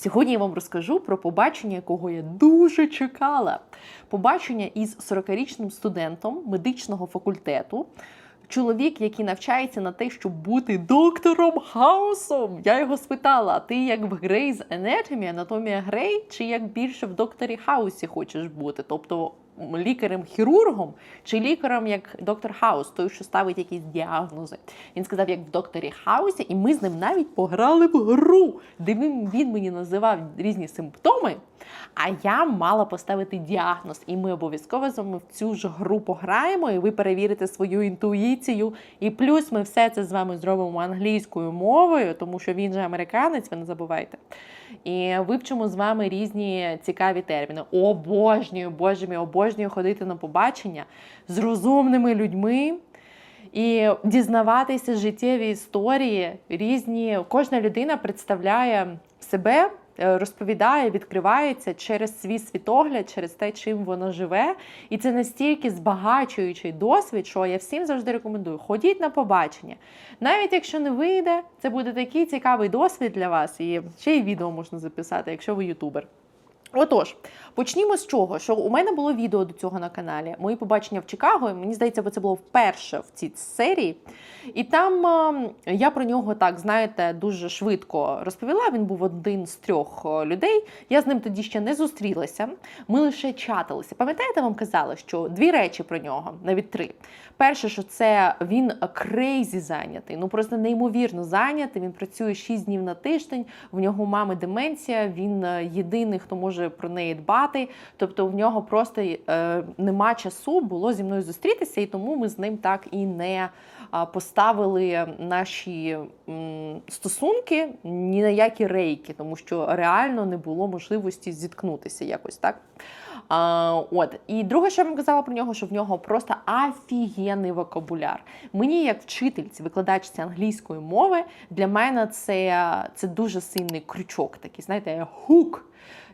Сьогодні я вам розкажу про побачення, якого я дуже чекала. Побачення із 40-річним студентом медичного факультету. Чоловік, який навчається на те, щоб бути доктором Хаусом. Я його спитала: ти як в Grey's Anatomy, анатомія Грей, чи як більше в докторі Хаусі хочеш бути? Тобто лікарем-хірургом чи лікарем як доктор Хаус, той, що ставить якісь діагнози. Він сказав, як в докторі Хаусі, і ми з ним навіть пограли в гру, де він, він мені називав різні симптоми. А я мала поставити діагноз, і ми обов'язково з вами в цю ж гру пограємо, і ви перевірите свою інтуїцію. І плюс ми все це з вами зробимо англійською мовою, тому що він же американець, ви не забувайте. І вивчимо з вами різні цікаві терміни. Обожнюю, боже мій, обожнюю ходити на побачення з розумними людьми. І дізнаватися життєві історії різні. Кожна людина представляє себе, розповідає, відкривається через свій світогляд, через те, чим вона живе. І це настільки збагачуючий досвід, що я всім завжди рекомендую. Ходіть на побачення. Навіть якщо не вийде, це буде такий цікавий досвід для вас. І ще й відео можна записати, якщо ви ютубер. Отож, почнімо з чого, що у мене було відео до цього на каналі. Мої побачення в Чикаго. Мені здається, бо це було вперше в цій серії. І там е, я про нього так, знаєте, дуже швидко розповіла. Він був один з трьох людей. Я з ним тоді ще не зустрілася. Ми лише чаталися. Пам'ятаєте, вам казала, що дві речі про нього, навіть три. Перше, що це він крейзі зайнятий, ну просто неймовірно зайнятий. Він працює 6 днів на тиждень. В нього мами деменція. Він е, єдиний, хто може про неї дбати. Тобто в нього просто е, нема часу було зі мною зустрітися, і тому ми з ним так і не поставили наші м, стосунки ні на які рейки, тому що реально не було можливості зіткнутися якось так. А, От і друге, що я вам казала про нього, що в нього просто офігенний вокабуляр. Мені, як вчительці, викладачці англійської мови, для мене це це дуже сильний крючок, такий, знаєте, хук.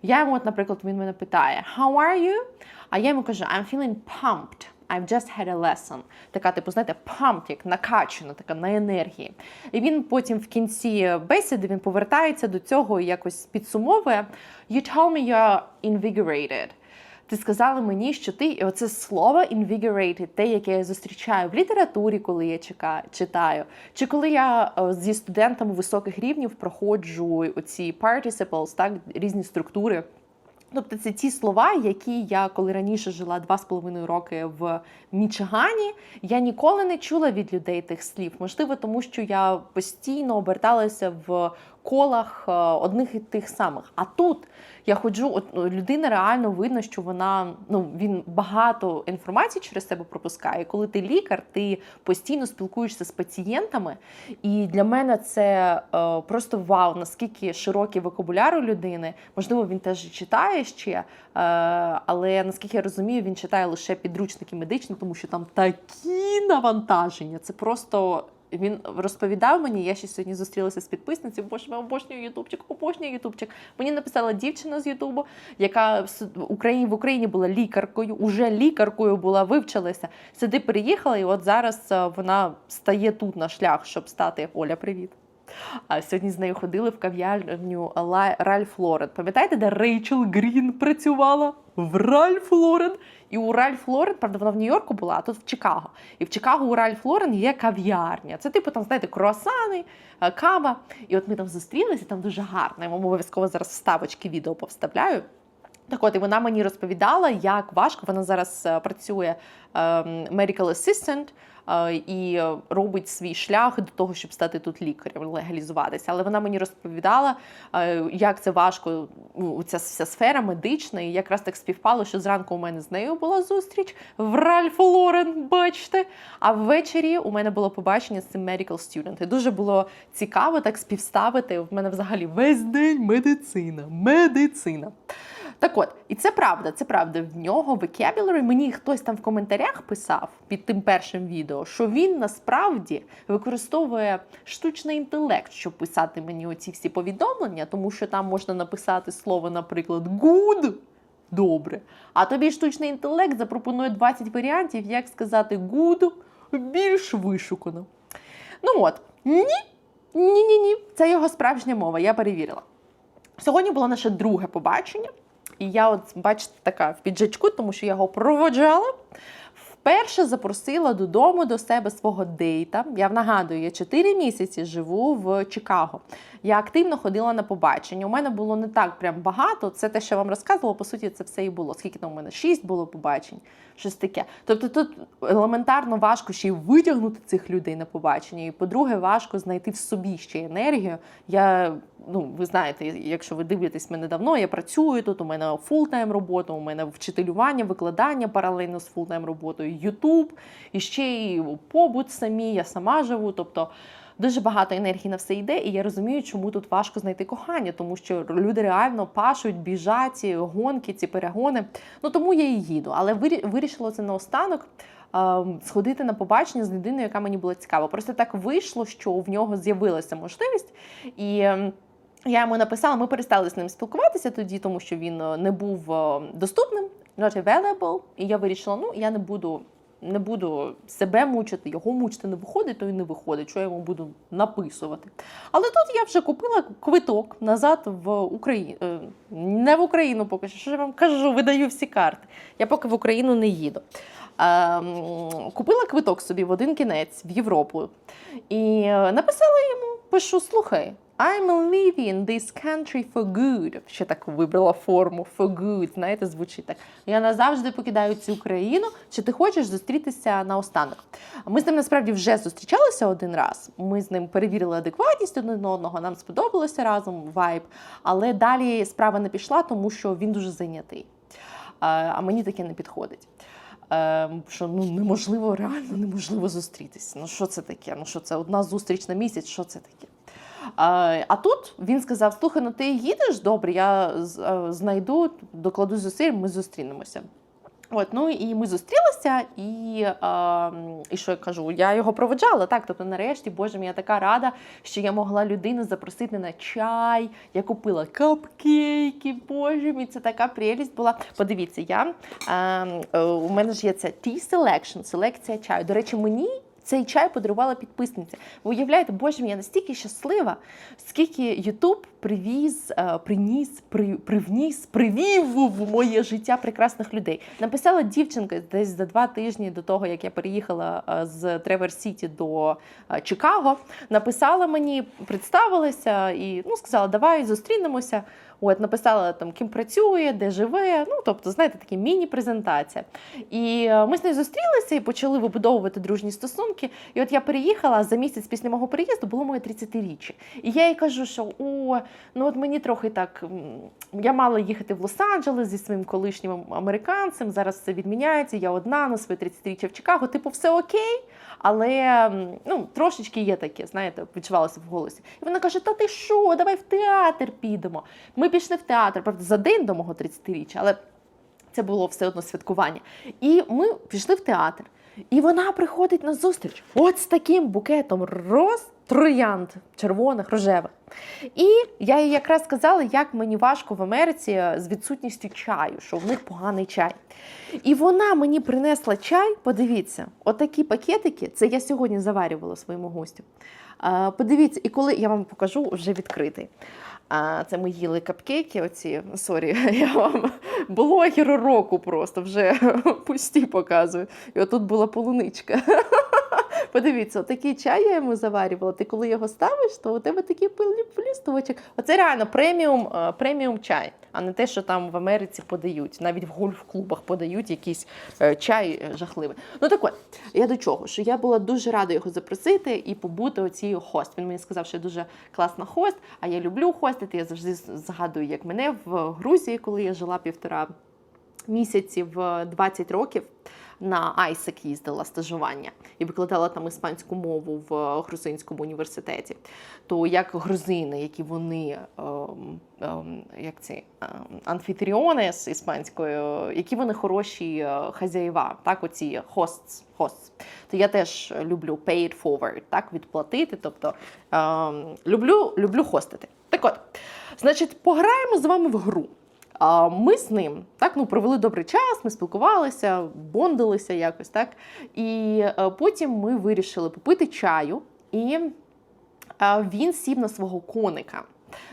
Я йому, от, наприклад, він мене питає: How are you? А я йому кажу, I'm feeling pumped. I've just had a lesson. Така, типу, знаєте, pumped, як накачана, така на енергії. І він потім в кінці бесіди він повертається до цього і якось підсумовує: You told me you're invigorated. Ти сказала мені, що ти і оце слово invigorated, те, яке я зустрічаю в літературі, коли я читаю, чи коли я зі студентами високих рівнів проходжу оці participles, так різні структури. Тобто це ті слова, які я коли раніше жила два з половиною роки в Мічигані, я ніколи не чула від людей тих слів. Можливо, тому що я постійно оберталася в колах е, одних і тих самих. А тут я ходжу, от ну, людина реально видно, що вона ну він багато інформації через себе пропускає. Коли ти лікар, ти постійно спілкуєшся з пацієнтами. І для мене це е, просто вау, наскільки широкий вокабуляр у людини. Можливо, він теж читає ще, е, але наскільки я розумію, він читає лише підручники медичні, тому що там такі навантаження. Це просто він розповідав мені, я ще сьогодні зустрілася з підписницею, боже, ми обожнюю Ютубчик, обожнюю Ютубчик. Мені написала дівчина з Ютубу, яка в Україні в Україні була лікаркою, уже лікаркою була, вивчилася. Сюди приїхала, і от зараз е, вона стає тут на шлях, щоб стати. Оля, привіт. А сьогодні з нею ходили в кав'ярню Ральф Лорен. Пам'ятаєте, де Рейчел Грін працювала? В Ральф Лорен. І у Ральф Лорен, правда, вона в Нью-Йорку була, а тут в Чикаго. І в Чикаго у Ральф Лорен є кав'ярня. Це типу там, знаєте, круасани, е, кава. І от ми там зустрілися, там дуже гарно. Я вам обов'язково зараз вставочки відео повставляю. Так от і вона мені розповідала, як важко вона зараз е, працює ем, medical assistant, і робить свій шлях до того, щоб стати тут лікарем, легалізуватися. Але вона мені розповідала, е, як це важко ну, ця вся сфера медична, і якраз так співпало, що зранку у мене з нею була зустріч в Ральф Лорен, бачите. А ввечері у мене було побачення з цим medical student. І Дуже було цікаво так співставити. В мене взагалі весь день медицина, медицина. Так от, і це правда, це правда. В нього vocabulary, Мені хтось там в коментарях писав під тим першим відео, що він насправді використовує штучний інтелект, щоб писати мені оці всі повідомлення, тому що там можна написати слово, наприклад, good. Добре. А тобі штучний інтелект запропонує 20 варіантів, як сказати good більш вишукано. Ну от, ні, ні-ні ні, це його справжня мова, я перевірила. Сьогодні було наше друге побачення, і я, от, бачите, така в піджачку, тому що я його проводжала. Вперше запросила додому до себе свого дейта. Я нагадую, я 4 місяці живу в Чикаго. Я активно ходила на побачення. У мене було не так прям багато. Це те, що я вам розказувала, по суті, це все і було. Скільки там у мене? Шість було побачень, щось таке. Тобто тут елементарно важко ще й витягнути цих людей на побачення. І по-друге, важко знайти в собі ще енергію. Я, ну, ви знаєте, якщо ви дивитесь мене давно, я працюю тут. У мене фултайм робота, у мене вчителювання, викладання паралельно з фултайм роботою, Ютуб, і ще й побут самі, я сама живу. Тобто дуже багато енергії на все йде, і я розумію, чому тут важко знайти кохання, тому що люди реально пашуть, біжать, ці гонки, ці перегони. Ну тому я і їду. Але вирішила це наостанок. ем, Сходити на побачення з людиною, яка мені була цікава. Просто так вийшло, що в нього з'явилася можливість, і ем, я йому написала, ми перестали з ним спілкуватися тоді, тому що він е, не був е, доступним, not available. І я вирішила, ну я не буду, не буду себе мучити, його мучити не виходить, то і не виходить, що я йому буду написувати. Але тут я вже купила квиток назад в Україну. Не в Україну поки що. Що я вам кажу, видаю всі карти. Я поки в Україну не їду. Ем, купила квиток собі в один кінець в Європу і е, написала йому: пишу: слухай. I'm leaving this country for good. Ще так вибрала форму for good, знаєте, звучить так. Я назавжди покидаю цю країну. Чи ти хочеш зустрітися наостанок? Ми з ним насправді вже зустрічалися один раз. Ми з ним перевірили адекватність один одного, нам сподобалося разом вайб. Але далі справа не пішла, тому що він дуже зайнятий. А мені таке не підходить. Е, що ну неможливо, реально неможливо зустрітися. Ну що це таке? Ну що це одна зустріч на місяць? Що це таке? А, тут він сказав: слухай, ну ти їдеш добре, я е, знайду, докладу зусиль, ми зустрінемося. От, ну і ми зустрілися, і, е, і що я кажу? Я його проведжала, так. Тобто, нарешті, боже я така рада, що я могла людину запросити на чай. Я купила капкейки, боже мій, це така прелість була. Подивіться, я е, е, у мене ж є ця tea selection, селекція чаю. До речі, мені. Цей чай подарувала підписниця. Ви уявляєте, боже я настільки щаслива, скільки Ютуб привіз, е, приніс, при, привніс, привів в моє життя прекрасних людей. Написала дівчинка десь за два тижні до того, як я переїхала е, з Тревер Сіті до е, Чикаго. Написала мені, представилася і ну, сказала, давай зустрінемося. От, написала там, ким працює, де живе. Ну, тобто, знаєте, такі міні-презентація. І ми з нею зустрілися і почали вибудовувати дружні стосунки. І от я переїхала за місяць після мого переїзду було моє 30-річчя. І я їй кажу, що о, ну от мені трохи так. Я мала їхати в Лос-Анджелес зі своїм колишнім американцем. Зараз все відміняється. Я одна на своє 30-річчя в Чикаго. Типу, все окей. Але ну, трошечки є таке, знаєте, відчувалося в голосі. І вона каже: Та ти що, давай в театр підемо. Ми пішли в театр, правда, за день до мого 30-річчя, але це було все одно святкування. І ми пішли в театр. І вона приходить на зустріч от з таким букетом роз троянд червоних, рожевих. І я їй якраз сказала, як мені важко в Америці з відсутністю чаю, що в них поганий чай. І вона мені принесла чай. Подивіться, отакі пакетики. Це я сьогодні заварювала своєму гостю. Подивіться, і коли я вам покажу, вже відкритий. А це ми їли капкейки. Оці сорі, я вам блогеру року просто вже пусті показую. І отут була полуничка. Подивіться, отакий чай я йому заварювала. Ти коли його ставиш, то у тебе такий пил- плюсточок. Оце реально преміум, е, преміум чай, а не те, що там в Америці подають. Навіть в гольф-клубах подають якийсь е, чай е, жахливий. Ну так от, я до чого? Що я була дуже рада його запросити і побути оцією хост. Він мені сказав, що я дуже класна хост, а я люблю хостити. Я завжди згадую, як мене в Грузії, коли я жила півтора місяці в 20 років. На ISEC їздила стажування і викладала там іспанську мову в грузинському університеті. То як грузини, які вони ем, ем, як ці ем, з іспанською, які вони хороші е, хазяїва, так, оці hosts, hosts. То я теж люблю pay it forward, так, відплатити. Тобто ем, люблю, люблю хостити. Так от, значить, пограємо з вами в гру. Ми з ним так ну провели добрий час, ми спілкувалися, бондилися якось так. І е, потім ми вирішили попити чаю, і е, він сів на свого коника.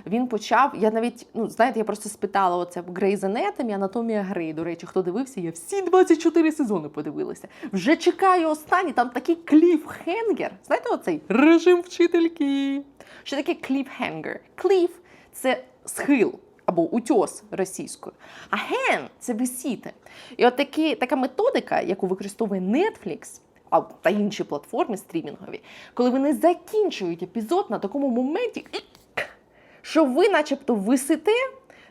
він почав. Я навіть, ну знаєте, я просто спитала оце Grey's Anatomy, Анатомія Грей. До речі, хто дивився, я всі 24 сезони подивилася. Вже чекаю останній, там такий кліфхенгер. Знаєте, оцей режим вчительки. Що таке кліфхенгер? Кліф це схил. Або утьос російською, а ген це висіти. І от такі, така методика, яку використовує Netflix, та інші платформи стрімінгові, коли вони закінчують епізод на такому моменті, що ви, начебто, висите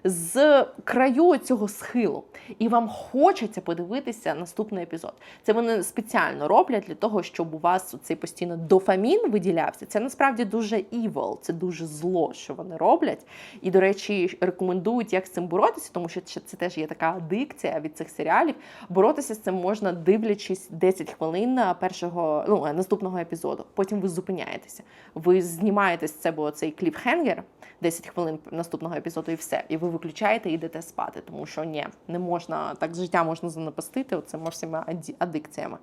з краю цього схилу, і вам хочеться подивитися наступний епізод. Це вони спеціально роблять для того, щоб у вас цей постійно дофамін виділявся. Це насправді дуже evil, це дуже зло, що вони роблять. І, до речі, рекомендують, як з цим боротися, тому що це теж є така адикція від цих серіалів. Боротися з цим можна дивлячись 10 хвилин першого ну, наступного епізоду. Потім ви зупиняєтеся. Ви знімаєте з себе оцей кліпхенгер 10 хвилин наступного епізоду, і все. І ви виключаєте і йдете спати, тому що ні, не можна так життя можна занапастити оцими всіма адикціями.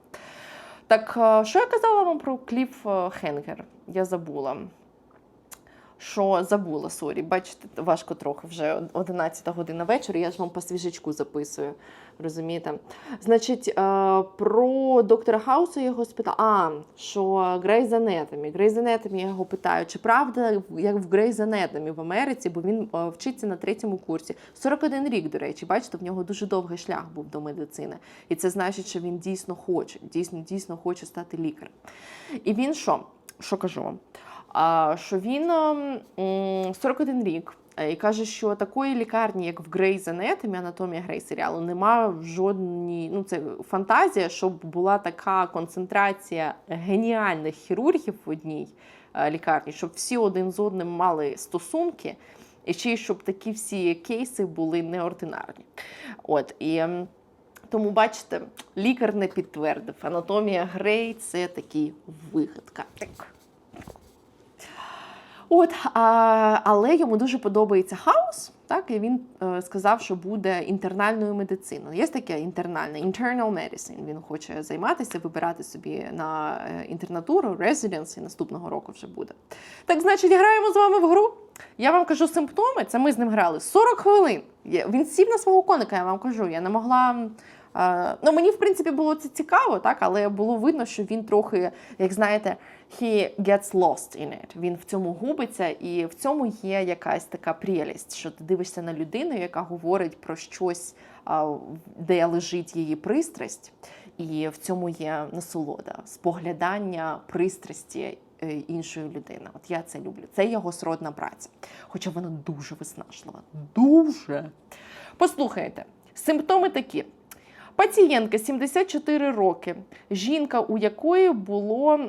Так, е, що я казала вам про Кліф е, Хенгер? Я забула. Що забула, сорі, бачите, важко трохи вже 11 година вечора, я ж вам по свіжечку записую. Розумієте? Значить, е, про доктора Хауса його спитала. А, що Grey's Anatomy. Grey's Anatomy я його питаю, чи правда, як в Grey's Anatomy в Америці, бо він е, вчиться на третьому курсі. 41 рік, до речі, бачите, в нього дуже довгий шлях був до медицини. І це значить, що він дійсно хоче, дійсно, дійсно хоче стати лікарем. І він що? Що кажу вам? Що він ем, 41 рік. е, І каже, що такої лікарні, як в Grey's Anatomy, Анатомія Грей серіалу, нема в жодній. Ну, це фантазія, щоб була така концентрація геніальних хірургів в одній е, лікарні, щоб всі один з одним мали стосунки, і ще й щоб такі всі кейси були неординарні. От і. ем, тому, бачите, лікар не підтвердив. Анатомія Грей це такі вигадка. Так. От, а, але йому дуже подобається хаос. Так, і він е, сказав, що буде інтернальною медициною. Є таке інтернальне, internal medicine. Він хоче займатися, вибирати собі на е, інтернатуру, residency наступного року вже буде. Так, значить, граємо з вами в гру. Я вам кажу симптоми. Це ми з ним грали 40 хвилин. Він сів на свого коника, я вам кажу. Я не могла. Ну, мені, в принципі, було це цікаво, так, але було видно, що він трохи, як знаєте, he gets lost in it. Він в цьому губиться, і в цьому є якась така прелість, що ти дивишся на людину, яка говорить про щось, де лежить її пристрасть, і в цьому є насолода, споглядання пристрасті е, іншої людини. От я це люблю. Це його сродна праця. Хоча вона дуже виснажлива. Дуже. Послухайте, симптоми такі. Пацієнтка 74 роки, жінка, у якої було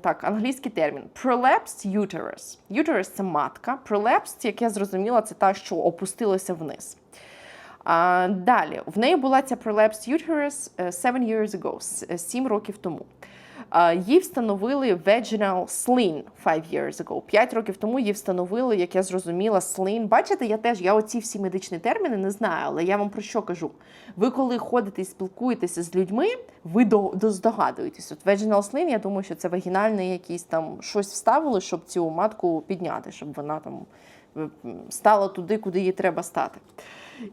так, англійський термін prolapsed uterus. Uterus – це матка. Prolapsed, як я зрозуміла, це та, що опустилася вниз. А, далі, в неї була ця prolapsed uterus е, seven years ago, 7 років тому. Їй встановили vaginal sling five years ago. П'ять років тому їй встановили, як я зрозуміла, sling. Бачите, я теж я оці всі медичні терміни не знаю, але я вам про що кажу? Ви коли ходите і спілкуєтеся з людьми, ви до, до здогадуєтесь. От vaginal sling, я думаю, що це вагінальне якісь там щось вставили, щоб цю матку підняти, щоб вона там е, стала туди, куди їй треба стати.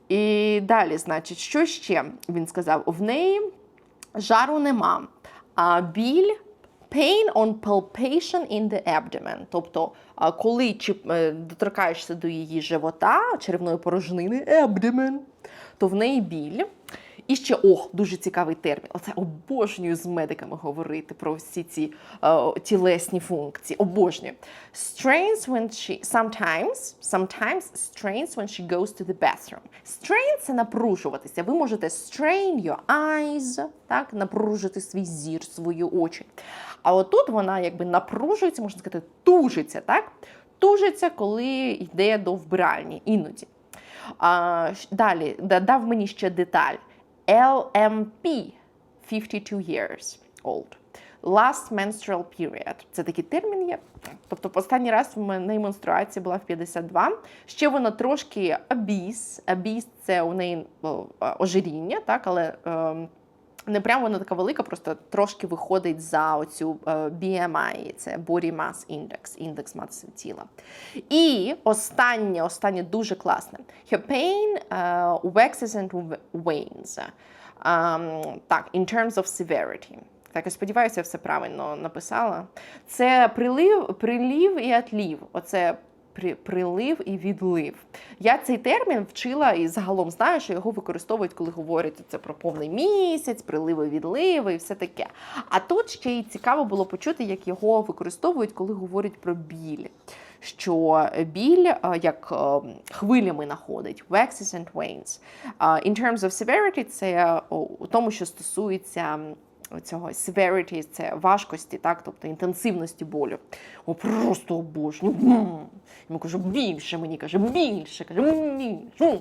І далі, значить, що ще він сказав? В неї жару нема, біль pain on palpation in the abdomen. Тобто, коли е, доторкаєшся до її живота, черевної порожнини, abdomen, то в неї біль. І ще о, дуже цікавий термін. Оце обожнюю з медиками говорити про всі ці е, тілесні функції. Обожнюю. Strains when she sometimes, sometimes strains when she goes to the bathroom. Strain – це напружуватися. Ви можете strain your eyes, так, напружити свій зір, свої очі. А отут вона якби напружується, можна сказати, тужиться, так? Тужиться, коли йде до вбиральні, іноді. А, далі додав мені ще деталь. LMP 52 years old. Last menstrual period. Це такий термін є. Тобто, останній раз в мене менструація була в 52. Ще вона трошки абіс. Абіс це у неї ожиріння, так, але ем, Не прямо вона така велика, просто трошки виходить за оцю е, BMI, це Body Mass Index, індекс маси тіла. І останнє, останнє дуже класне. Her pain uh, waxes and wanes. Um, так, in terms of severity. Так, я сподіваюся, я все правильно написала. Це прилив, прилів і отлів. Оце прилив і відлив. Я цей термін вчила і загалом знаю, що його використовують, коли говорять це про повний місяць, приливи, відливи і все таке. А тут ще й цікаво було почути, як його використовують, коли говорять про біль. Що біль е, як е, хвилями находить waxes and wanes. Е, In terms of severity, це у тому, що стосується цього severity, це важкості, так, тобто інтенсивності болю. О, просто обожнюю. Йому кажу, більше мені каже, більше, каже, більше.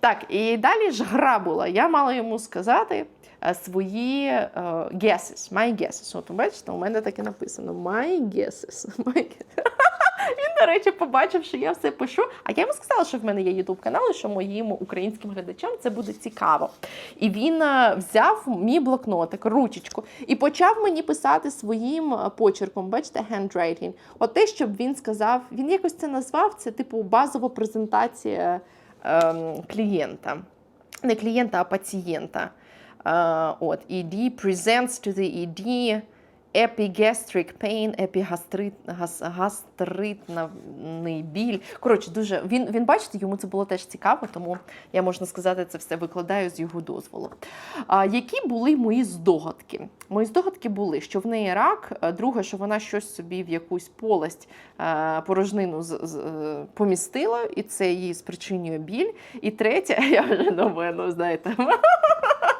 Так, і далі ж гра була. Я мала йому сказати е, свої е, guesses, my guesses. От бачите, у мене таке написано my guesses. My guesses. Він, до речі, побачив, що я все пишу. А я йому сказала, що в мене є ютуб канал, і що моїм українським глядачам це буде цікаво. І він е, взяв мій блокнотик, ручечку, і почав мені писати своїм е, почерком. Бачите, handwriting. От те, щоб він сказав, він якось це назвав, це типу базова презентація ем, клієнта. Не клієнта, а пацієнта. Е, от, ED presents to the ED epigastric pain, епігастрит, гас, гастритний біль. Коротше, дуже він, він бачите, йому це було теж цікаво, тому я можна сказати, це все викладаю з його дозволу. А, які були мої здогадки? Мої здогадки були, що в неї рак, друге, що вона щось собі в якусь полость е, порожнину з, з, е, помістила, і це їй спричинює біль. І третє, я вже думаю, ну знаєте.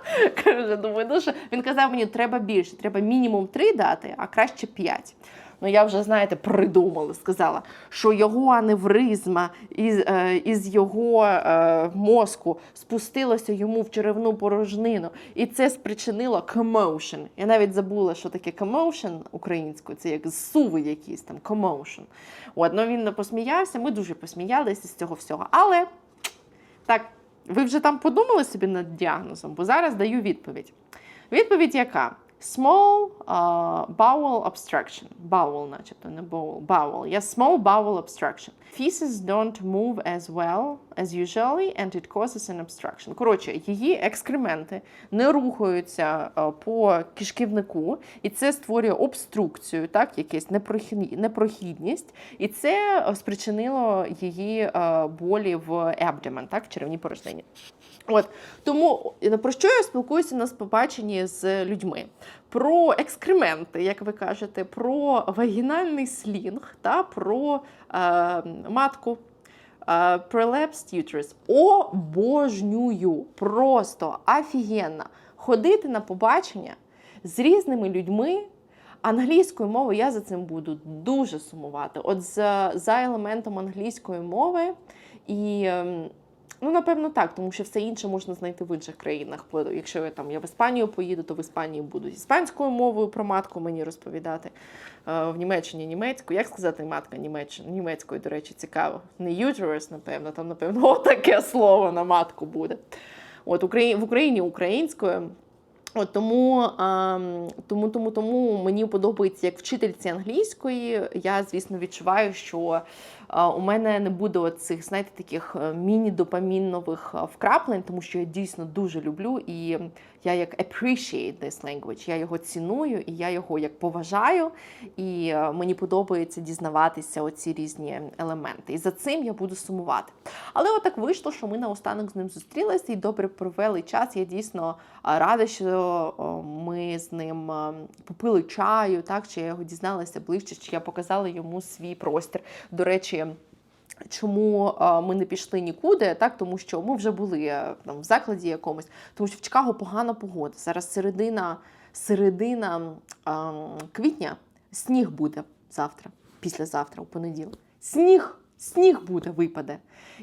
Каже, думаю, ну він казав мені, треба більше, треба мінімум три дати, а краще п'ять. Ну я вже, знаєте, придумала, сказала, що його аневризма із, е, із його е, мозку спустилося йому в черевну порожнину, і це спричинило commotion. Я навіть забула, що таке commotion українською, це як зсуви якісь там commotion. От, ну він посміявся, ми дуже посміялися з цього всього. Але так, ви вже там подумали собі над діагнозом, бо зараз даю відповідь. Відповідь яка? Small uh, bowel obstruction. Bowel, начебто, не bowel, bowel. Yes, small bowel obstruction. Feces don't move as well as usually and it causes an obstruction. Коротше, її екскременти не рухаються по кишківнику, і це створює обструкцію, так, непрохідні- непрохідність, і це спричинило її болі в abdomen, так, в черевній порожнині. От тому е, про що я спілкуюся на побаченні з людьми? Про екскременти, як ви кажете, про вагінальний слінг та про е, матку. е, Prolapsed uterus. Обожнюю. Просто офігенно. Ходити на побачення з різними людьми. Англійською мовою я за цим буду дуже сумувати. От за, за елементом англійської мови і. Ну, напевно, так, тому що все інше можна знайти в інших країнах. Якщо я там я в Іспанію поїду, то в Іспанії буду іспанською мовою про матку мені розповідати. Е, В Німеччині німецькою. Як сказати матка німеччина? Німецькою, до речі, цікаво. Не uterus, напевно, там, напевно, таке слово на матку буде. От в Україні українською. Тому, тому, тому, тому мені подобається як вчительці англійської. Я, звісно, відчуваю, що у мене не буде оцих, знаєте, таких е, міні-допамінових вкраплень, тому що я дійсно дуже люблю і я як appreciate this language, я його ціную і я його як поважаю. І е, мені подобається дізнаватися оці різні елементи. І за цим я буду сумувати. Але отак вийшло, що ми наостанок з ним зустрілися і добре провели час. Я дійсно рада, що ми з ним попили чаю, так чи я його дізналася ближче, чи я показала йому свій простір. До речі. Чому ми не пішли нікуди? Так, тому що ми вже були е, там в закладі якомусь, тому що в Чикаго погана погода. Зараз середина, середина квітня, сніг буде завтра, післязавтра, у понеділок. Сніг! Сніг буде, випаде.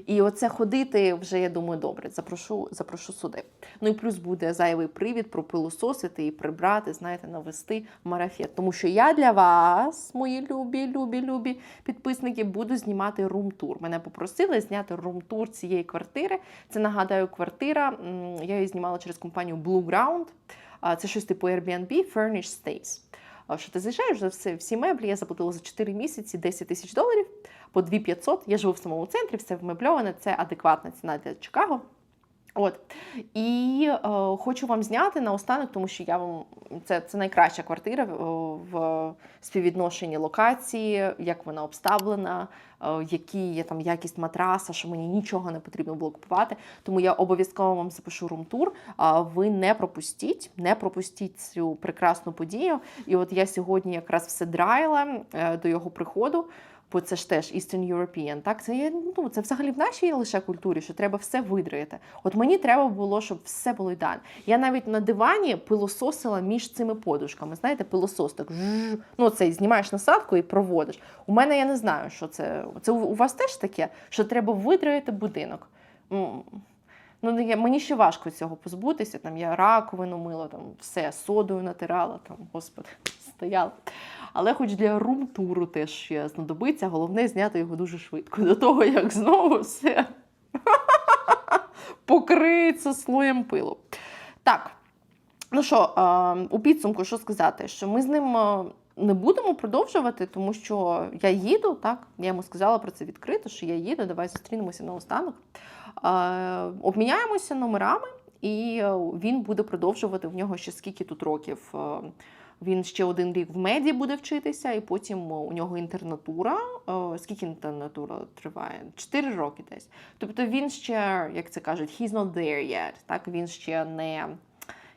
І оце ходити вже, я думаю, добре, запрошу, запрошу сюди. Ну і плюс буде зайвий привід пропилососити і прибрати, знаєте, навести марафет. Тому що я для вас, мої любі, любі, любі підписники, буду знімати рум-тур. Мене попросили зняти рум-тур цієї квартири. Це нагадаю, квартира. Я її знімала через компанію Blue Ground. Це щось типу Airbnb Furnished Stays. Що ти заїжджаєш за все, всі меблі, я заплатила за 4 місяці 10 тисяч доларів по 2500. Я живу в самому центрі, все вмебльоване, це адекватна ціна для Чикаго. От і е, хочу вам зняти наостанок, тому що я вам це, це найкраща квартира в, в співвідношенні локації, як вона обставлена, е, які є там якість матраса, що мені нічого не потрібно було купувати. Тому я обов'язково вам запишу рум-тур. А ви не пропустіть, не пропустіть цю прекрасну подію. І от я сьогодні якраз все драйла е, до його приходу. Бо це ж теж Eastern European, так? Це ну, це взагалі в нашій лише культурі, що треба все видраїти. От мені треба було, щоб все було ідеально. Я навіть на дивані пилососила між цими подушками. Знаєте, пилосос так жжж, ну цей знімаєш насадку і проводиш. У мене я не знаю, що це. Це у вас теж таке, що треба видраїти будинок. Ну, я, мені ще важко цього позбутися. Там я раковину мила, там все содою натирала, там, господи, стояла. Але хоч для рум-туру теж ще знадобиться, головне зняти його дуже швидко. До того, як знову все покриється слоєм пилу. Так, ну що, у підсумку, що сказати, що ми з ним. Не будемо продовжувати, тому що я їду, так? Я йому сказала про це відкрито, що я їду, давай зустрінемося на останок. Обміняємося номерами, і він буде продовжувати в нього ще скільки тут років. Е, Він ще один рік в меді буде вчитися, і потім у нього інтернатура. Е, Скільки інтернатура триває? Чотири роки десь. Тобто він ще, як це кажуть, he's not there yet. Так він ще не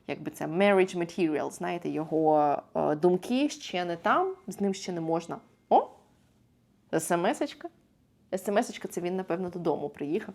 якби це marriage material, знаєте, його е, думки ще не там, з ним ще не можна. О! СМС-очка. СМС-очка це він, напевно, додому приїхав.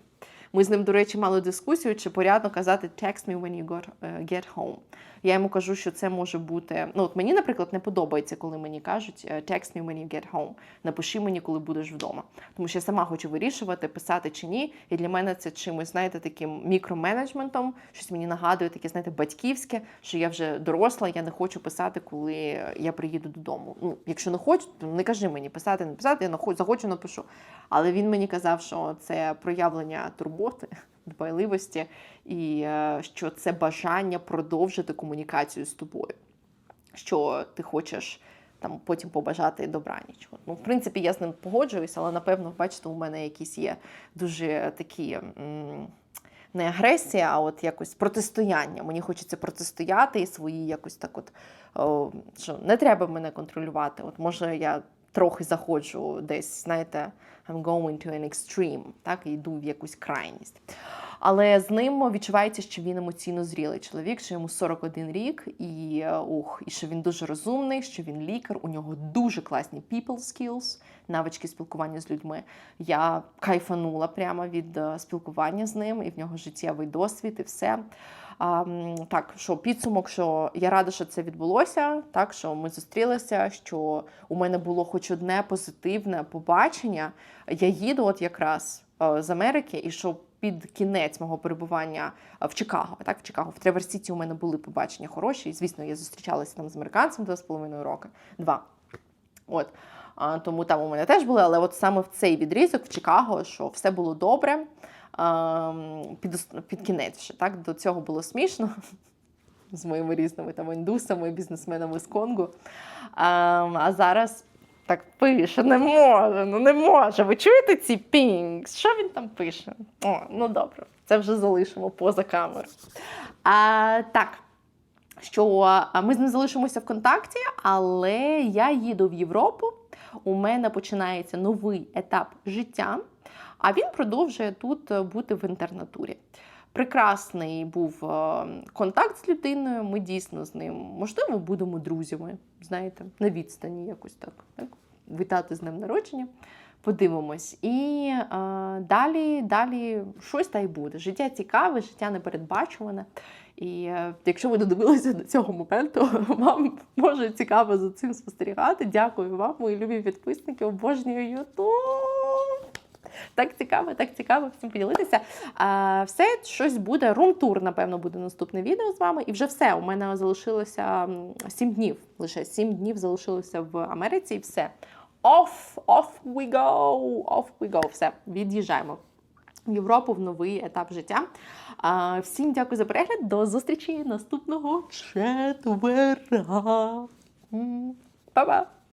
Ми з ним, до речі, мали дискусію, чи порядно казати text me when you е, get home. Я йому кажу, що це може бути. Ну, от мені, наприклад, не подобається, коли мені кажуть е, text me when you get home. Напиши мені, коли будеш вдома. Тому що я сама хочу вирішувати, писати чи ні. І для мене це чимось, знаєте, таким мікроменеджментом, щось мені нагадує, таке, знаєте, батьківське, що я вже доросла, я не хочу писати, коли я приїду додому. Ну, якщо не хочу, то не кажи мені писати, не писати, я захочу, напишу. Але він мені казав, що це проявлення турботи, дбайливості, і е, що це бажання продовжити комунікацію з тобою. Що ти хочеш там потім побажати добраніч. Ну, в принципі, я з ним погоджуюсь, але напевно, бачите, у мене якісь є дуже такі. Не агресія, а от якось протистояння. Мені хочеться протистояти і свої якось так, от о, що не треба мене контролювати. От може я трохи заходжу десь, знаєте, I'm going to an extreme, так, і йду в якусь крайність. Але з ним відчувається, що він емоційно зрілий чоловік, що йому 41 рік, і е, ух, і що він дуже розумний, що він лікар. У нього дуже класні people skills, навички спілкування з людьми. Я кайфанула прямо від е, спілкування з ним, і в нього життєвий досвід, і все. А, так, що підсумок, що я рада, що це відбулося, так що ми зустрілися, що у мене було хоч одне позитивне побачення. Я їду от якраз е, з Америки, і що під кінець мого перебування е, в Чикаго, так, в Чикаго, в Тревер-Сіті у мене були побачення хороші. І, звісно, я зустрічалася там з американцем два з половиною роки. Два. От. Тому там у мене теж були, але от саме в цей відрізок в Чикаго, що все було добре. А, Під, під кінець ще так до цього було смішно з моїми різними там індусами, бізнесменами з Конго. А, а зараз так пише, не може, ну не може. Ви чуєте ці пінгс? Що він там пише? О, ну добре, це вже залишимо поза камерою. А, так. Що ми з ним залишимося в контакті, але я їду в Європу. У мене починається новий етап життя, а він продовжує тут е, бути в інтернатурі. Прекрасний був е, контакт з людиною. Ми дійсно з ним, можливо, будемо друзями, знаєте, на відстані якось так. так? Вітати з ним народження. Подивимось. І е, далі, далі щось та й буде. Життя цікаве, життя непередбачуване. І е, якщо ви додивилися до цього моменту, вам може цікаво за цим спостерігати. Дякую вам, мої любі підписники. Обожнюю Ютуб. Так цікаво, так цікаво всім поділитися. А, все, щось буде. Рум-тур, напевно, буде наступне відео з вами. І вже все. У мене залишилося 7 днів. Лише 7 днів залишилося в Америці, і все. Off, off we go, off we go. Все, від'їжджаємо. В Європу в новий етап життя. А, всім дякую за перегляд. До зустрічі наступного четверга. Па-па!